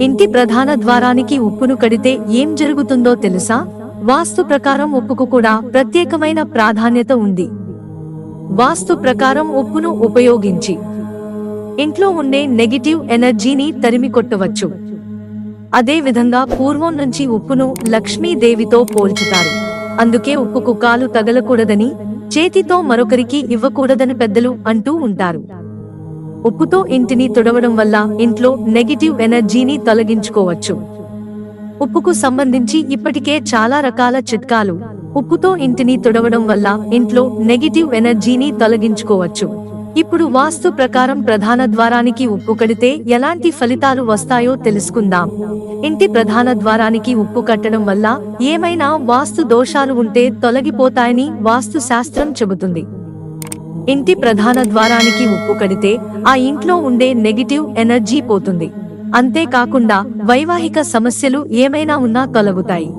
ఇంటి ప్రధాన ద్వారానికి ఉప్పును కడితే ఏం జరుగుతుందో తెలుసా? వాస్తు ప్రకారం ఉప్పుకు కూడా ప్రత్యేకమైన ప్రాధాన్యత ఉంది. వాస్తు ప్రకారం ఉప్పును ఉపయోగించి ఇంట్లో ఉండే నెగిటివ్ ఎనర్జీని తరిమి కొట్టవచ్చు. అదే విధంగా పూర్వం నుంచి ఉప్పును లక్ష్మీదేవితో పోల్చుతారు. అందుకే ఉప్పుకు కాలు తగలకూడదని చేతితో మరొకరికి ఇవ్వకూడదని పెద్దలు అంటూ ఉంటారు. ఉప్పుతో ఇంటిని తుడవడం వల్ల ఇంట్లో నెగిటివ్ ఎనర్జీని తొలగించుకోవచ్చు. ఉప్పుకు సంబంధించి ఇప్పటికే చాలా రకాల చిట్కాలు. ఉప్పుతో ఇంటిని తుడవడం వల్ల ఇంట్లో నెగిటివ్ ఎనర్జీని తొలగించుకోవచ్చు. ఇప్పుడు వాస్తు ప్రకారం ప్రధాన ద్వారానికి ఉప్పు కడితే ఎలాంటి ఫలితాలు వస్తాయో తెలుసుకుందాం. ఇంటి ప్రధాన ద్వారానికి ఉప్పు కట్టడం వల్ల ఏమైనా వాస్తు దోషాలు ఉంటే తొలగిపోతాయని వాస్తు శాస్త్రం చెబుతుంది. ఇంటి ప్రధాన ద్వారానికి ఉప్పు కడితే ఆ ఇంట్లో ఉండే నెగిటివ్ ఎనర్జీ పోతుంది. అంతేకాకుండా వైవాహిక సమస్యలు ఏమైనా ఉన్నా తొలగుతాయి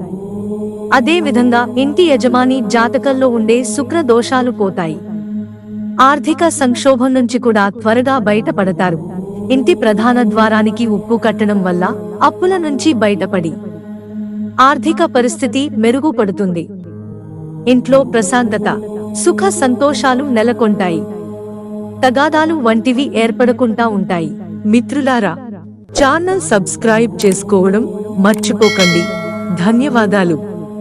అదే విధంగా ఇంటి యజమాని జాతకంలో ఉండే శుక్ర దోషాలు పోతాయి. ఆర్థిక సంక్షోభం నుంచి కూడా త్వరగా బయటపడతారు. ఇంటి ప్రధాన ద్వారానికి ఉప్పు కట్టడం వల్ల అప్పుల నుంచి బయటపడి ఆర్థిక పరిస్థితి మెరుగుపడుతుంది. ఇంట్లో ప్రశాంతత సుఖ సంతోషాలు నెలకొంటాయి. తగాదాలు వంటివి ఏర్పడకుండా ఉంటాయి. మిత్రులారా ఛానల్ సబ్స్క్రైబ్ చేసుకోవడం మర్చిపోకండి. ధన్యవాదాలు.